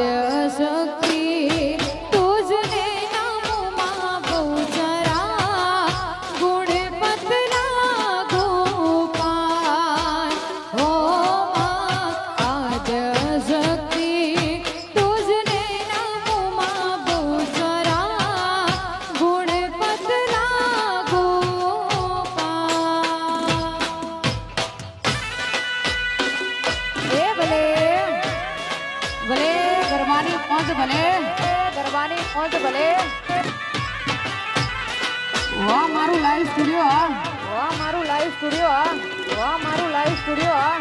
there ગરબાની પહોંચ ભલે. ગરબાની પહોંચ ભલે. વાહ મારું લાઈવ સ્ટુડિયો હા. વાહ મારું લાઈવ સ્ટુડિયો હા. વાહ મારું લાઈવ સ્ટુડિયો હા.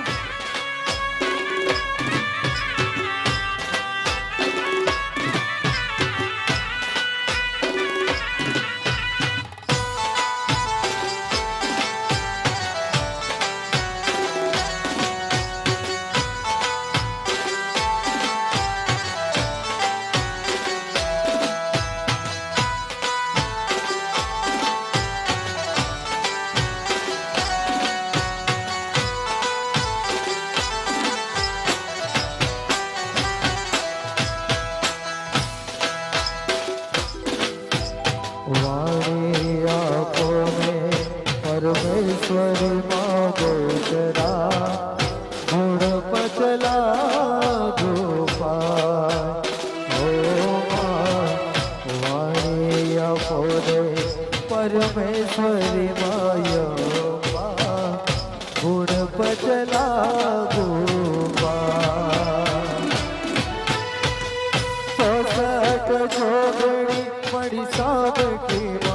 પરમેશ્વરી માં ગોચરા ગુણ પચલા ગોપાલ વાણી ને પરમેશ્વરી માય ગુણ પચલા ગોપાલ. જોગણી મળી સાબકી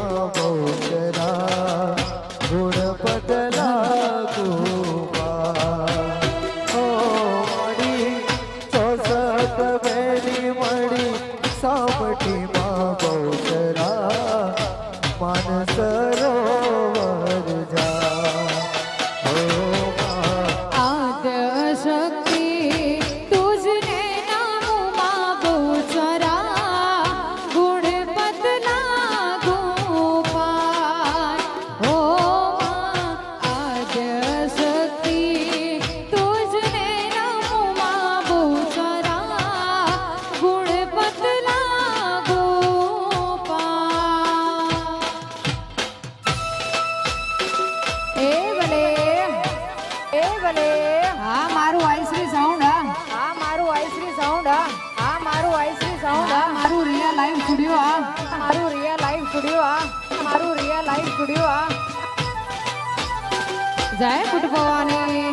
ચોસઠ બેની મળી સાબકી ભલે હા મારું આઈશ્રી સાઉન્ડ હા. હા મારું આઈશ્રી સાઉન્ડ હા. હા મારું આઈશ્રી સાઉન્ડ હા મારું રિયા લાઈવ સ્ટુડિયો હા. મારું રિયા લાઈવ સ્ટુડિયો હા. મારું રિયા લાઈવ સ્ટુડિયો હા. જય ફૂટ ભવાની